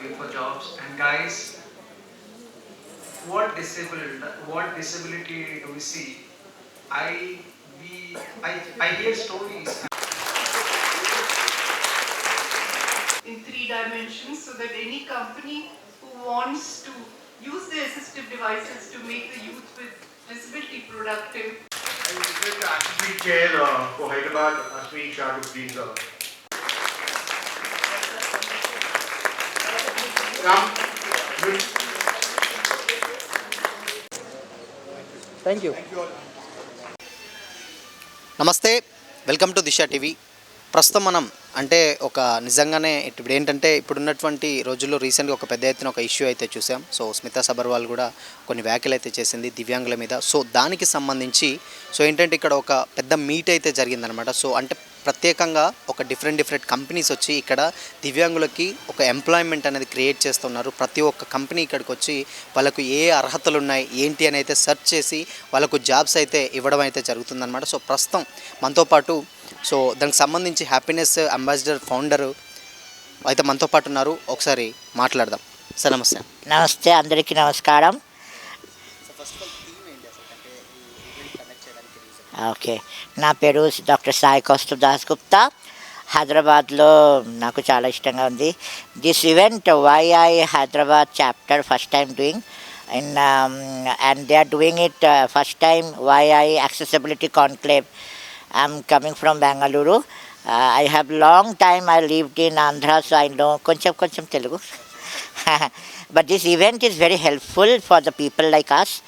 looking for jobs. And guys, what disabled, what disability do we see? I we I I hear stories in three dimensions so that any company who wants to use the assistive devices to make the youth with disability productive I request the Assembly Chair uh, for Hyderabad, Ashwin Shah to please. Uh, thank you నమస్తే welcome to Disha TV ప్రస్తుతం మనం అంటే ఒక నిజంగానే ఇప్పుడు ఏంటంటే ఇప్పుడున్నటువంటి రోజుల్లో రీసెంట్గా ఒక పెద్ద ఎత్తున ఒక ఇష్యూ అయితే చూసాం. సో స్మితా సబర్వాల్ కూడా కొన్ని వ్యాఖ్యలు అయితే చేసింది దివ్యాంగుల మీద. సో దానికి సంబంధించి సో ఏంటంటే ఇక్కడ ఒక పెద్ద మీట్ అయితే జరిగిందనమాట సో అంటే ప్రత్యేకంగా ఒక డిఫరెంట్ డిఫరెంట్ కంపెనీస్ వచ్చి ఇక్కడ దివ్యాంగులకి ఒక ఎంప్లాయ్మెంట్ అనేది క్రియేట్ చేస్తున్నారు. ప్రతి ఒక్క కంపెనీ ఇక్కడికి వచ్చి వాళ్ళకు ఏ అర్హతలు ఉన్నాయి ఏంటి అని అయితే సెర్చ్ చేసి వాళ్ళకు జాబ్స్ అయితే ఇవ్వడం అయితే జరుగుతుందన్నమాట. సో ప్రస్తుతం మనతో పాటు సో దానికి సంబంధించి హ్యాపీనెస్ అంబాసిడర్ ఫౌండర్ అయితే మనతో పాటు ఉన్నారు. ఒకసారి మాట్లాడదాం. సార్ నమస్తే. నమస్తే అందరికీ నమస్కారం. ఓకే. నా పేరు డాక్టర్ సాయి కౌస్తువ్ దాస్ గుప్తా. హైదరాబాద్లో నాకు చాలా ఇష్టంగా ఉంది. This event YI Hyderabad chapter first time doing in and they are doing it first time YI accessibility conclave I'm coming from Bengaluru I have long time I lived in Andhra so I know కొంచెం కొంచెం Telugu. but this event is very helpful for the people like us.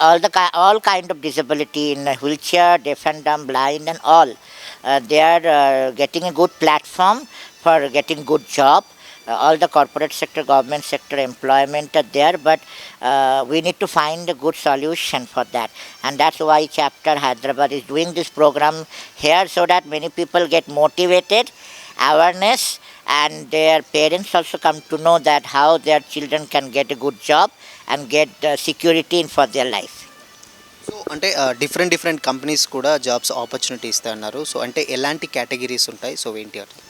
All the all kind of disability in wheelchair deaf and dumb blind and all uh, they are uh, getting a good platform for getting good job. Uh, all the corporate sector government sector employment are there but uh, we need to find a good solution for that. And that's why chapter hyderabad is doing this program here so that many people get motivated awareness and their parents also come to know that how their children can get a good job and get uh, security in for their life so అంటే different different companies కూడా jobs opportunity ఇస్తాయి అన్నారు so అంటే ఎలాంటి categories ఉంటాయి so ఏంటి అట్లా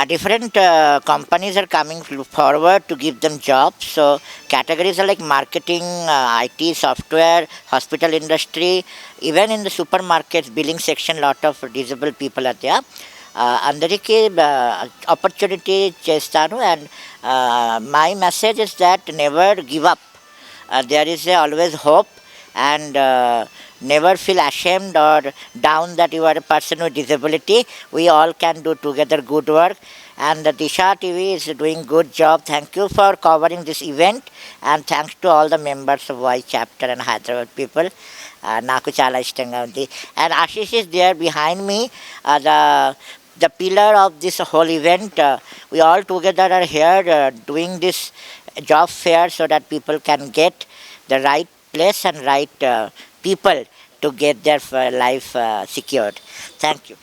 Uh, different uh, companies are coming forward to give them jobs. So categories are like marketing, uh, IT, software, hospital industry, even in the supermarkets, billing section, lot of disabled people are there. Uh, అందరికీ opportunity చేస్తాను and my message is that never give up there is always hope and uh, never feel ashamed or down that you are a person with disability. We all can do together good work. And the Disha TV is doing good job. Thank you for covering this event and thanks to all the members of Y chapter and Hyderabad people. Uh, నాకు చాలా ఇష్టంగా ఉంది and Ashish is there behind me the the pillar of this whole event. Uh, we all together are here uh, doing this job fair so that people can get the right place and right uh, people to get their uh, life uh, secured. Thank you.